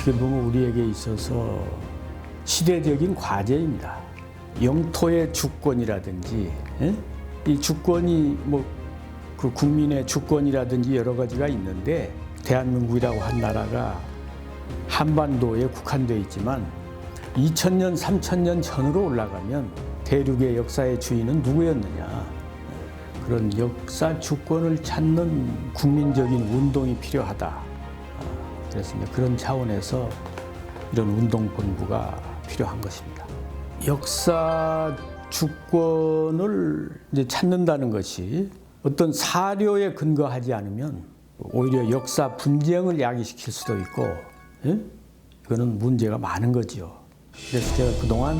어떻게 보면 우리에게 있어서 시대적인 과제입니다. 영토의 주권이라든지 예? 이 주권이 뭐 그 국민의 주권이라든지 여러 가지가 있는데 대한민국이라고 한 나라가 한반도에 국한돼 있지만 2000년, 3000년 전으로 올라가면 대륙의 역사의 주인은 누구였느냐? 그런 역사 주권을 찾는 국민적인 운동이 필요하다. 아, 그래서 이제 그런 차원에서 이런 운동 본부가 필요한 것입니다. 역사 주권을 이제 찾는다는 것이 어떤 사료에 근거하지 않으면 오히려 역사 분쟁을 야기시킬 수도 있고, 예? 이거는 문제가 많은 거지요. 그래서 제가 그동안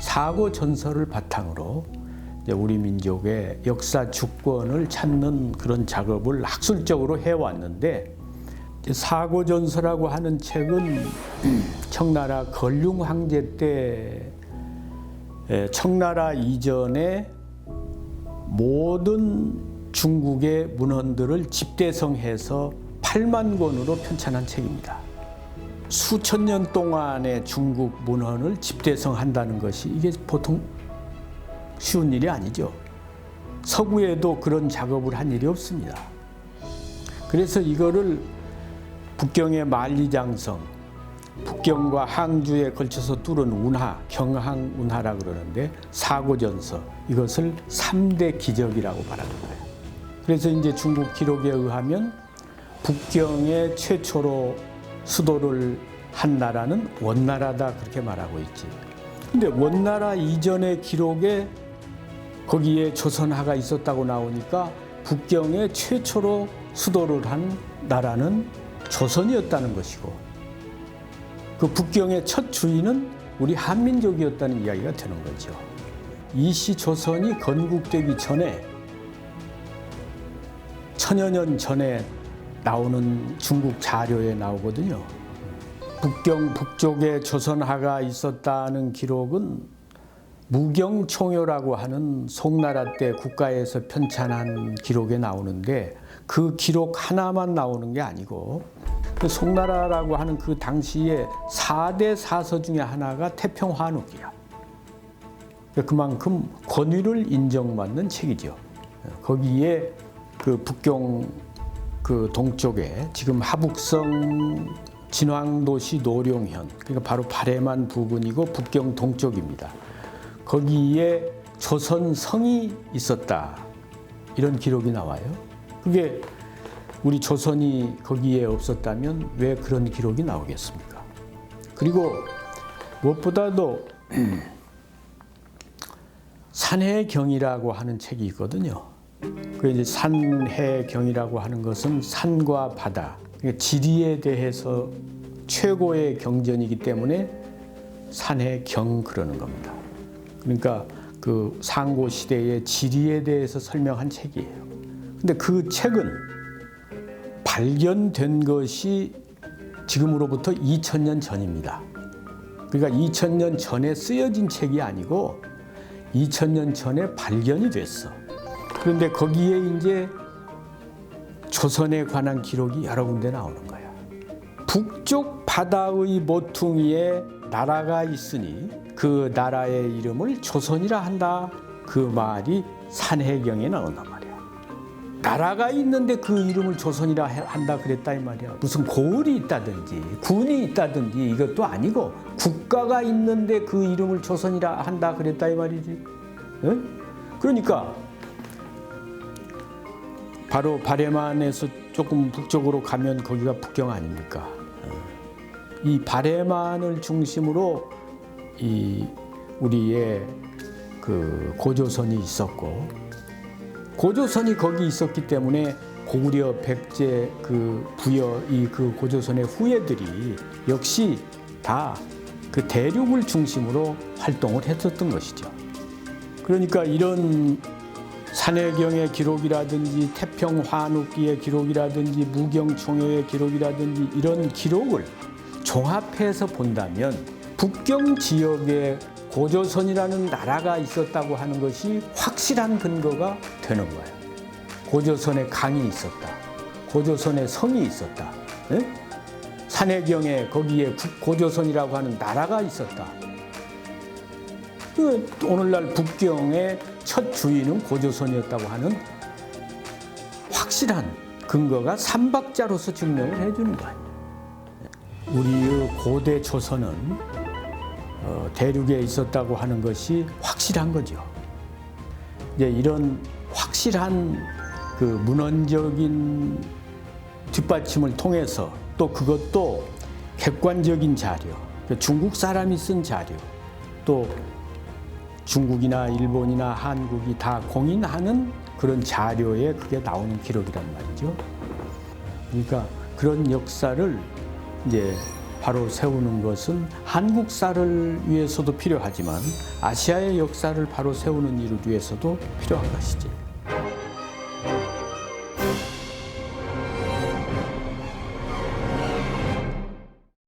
사고 전설을 바탕으로 우리 민족의 역사 주권을 찾는 그런 작업을 학술적으로 해왔는데 사고 전설이라고 하는 책은 청나라 건륭 황제 때 에, 청나라 이전에 모든 중국의 문헌들을 집대성해서 8만 권으로 편찬한 책입니다. 수천 년 동안의 중국 문헌을 집대성한다는 것이 이게 보통 쉬운 일이 아니죠. 서구에도 그런 작업을 한 일이 없습니다. 그래서 이거를 북경의 만리장성, 북경과 항주에 걸쳐서 뚫은 운하, 경항 운하라 그러는데 사고전서 이것을 삼대 기적이라고 말하는 거예요. 그래서 이제 중국 기록에 의하면 북경의 최초로 수도를 한 나라는 원나라다 그렇게 말하고 있지. 근데 원나라 이전의 기록에 거기에 조선하가 있었다고 나오니까 북경의 최초로 수도를 한 나라는 조선이었다는 것이고 그 북경의 첫 주인은 우리 한민족이었다는 이야기가 되는 거죠. 이시 조선이 건국되기 전에 천여 년 전에 나오는 중국 자료에 나오거든요. 북경 북쪽에 조선하가 있었다는 기록은 무경총효라고 하는 송나라 때 국가에서 편찬한 기록에 나오는데 그 기록 하나만 나오는 게 아니고 그 송나라라고 하는 그 당시에 4대 사서 중에 하나가 태평환옥이야. 그만큼 권위를 인정받는 책이죠. 거기에 그 북경 그 동쪽에 지금 하북성 진왕도시 노룡현 그러니까 바로 발해만 부근이고 북경 동쪽입니다. 거기에 조선 성이 있었다 이런 기록이 나와요. 그게 우리 조선이 거기에 없었다면 왜 그런 기록이 나오겠습니까? 그리고 무엇보다도 산해경이라고 하는 책이 있거든요. 그 이제 산해경이라고 하는 것은 산과 바다, 그러니까 지리에 대해서 최고의 경전이기 때문에 산해경 그러는 겁니다. 그러니까 그 상고 시대의 지리에 대해서 설명한 책이에요. 근데 그 책은 발견된 것이 지금으로부터 2000년 전입니다. 그러니까 2000년 전에 쓰여진 책이 아니고 2000년 전에 발견이 됐어. 그런데 거기에 이제 조선에 관한 기록이 여러 군데 나오는 거야. 북쪽 바다의 모퉁이에 나라가 있으니 그 나라의 이름을 조선이라 한다. 그 말이 산해경에 나온단 말이야. 나라가 있는데 그 이름을 조선이라 한다 그랬다 이 말이야. 무슨 고을이 있다든지 군이 있다든지 이것도 아니고 국가가 있는데 그 이름을 조선이라 한다 그랬다 이 말이지. 응? 그러니까 바로 바레만에서 조금 북쪽으로 가면 거기가 북경 아닙니까? 이 바레만을 중심으로 이 우리의 그 고조선이 있었고 고조선이 거기 있었기 때문에 고구려 백제 그 부여 이 그 고조선의 후예들이 역시 다 그 대륙을 중심으로 활동을 했었던 것이죠. 그러니까 이런 산해경의 기록이라든지 태평환옥기의 기록이라든지 무경총효의 기록이라든지 이런 기록을 종합해서 본다면 북경 지역에 고조선이라는 나라가 있었다고 하는 것이 확실한 근거가 되는 거예요. 고조선에 강이 있었다. 고조선에 성이 있었다. 예? 산해경에 거기에 국- 고조선이라고 하는 나라가 있었다. 그 오늘날 북경의 첫 주인은 고조선이었다고 하는 확실한 근거가 삼박자로서 증명을 해주는 거예요. 우리의 고대 조선은 어, 대륙에 있었다고 하는 것이 확실한 거죠. 이제 이런 확실한 그 문헌적인 뒷받침을 통해서 또 그것도 객관적인 자료, 그 중국 사람이 쓴 자료, 또 중국이나 일본이나 한국이 다 공인하는 그런 자료에 그게 나오는 기록이란 말이죠. 그러니까 그런 역사를 이제 바로 세우는 것은 한국사를 위해서도 필요하지만 아시아의 역사를 바로 세우는 일을 위해서도 필요한 것이지.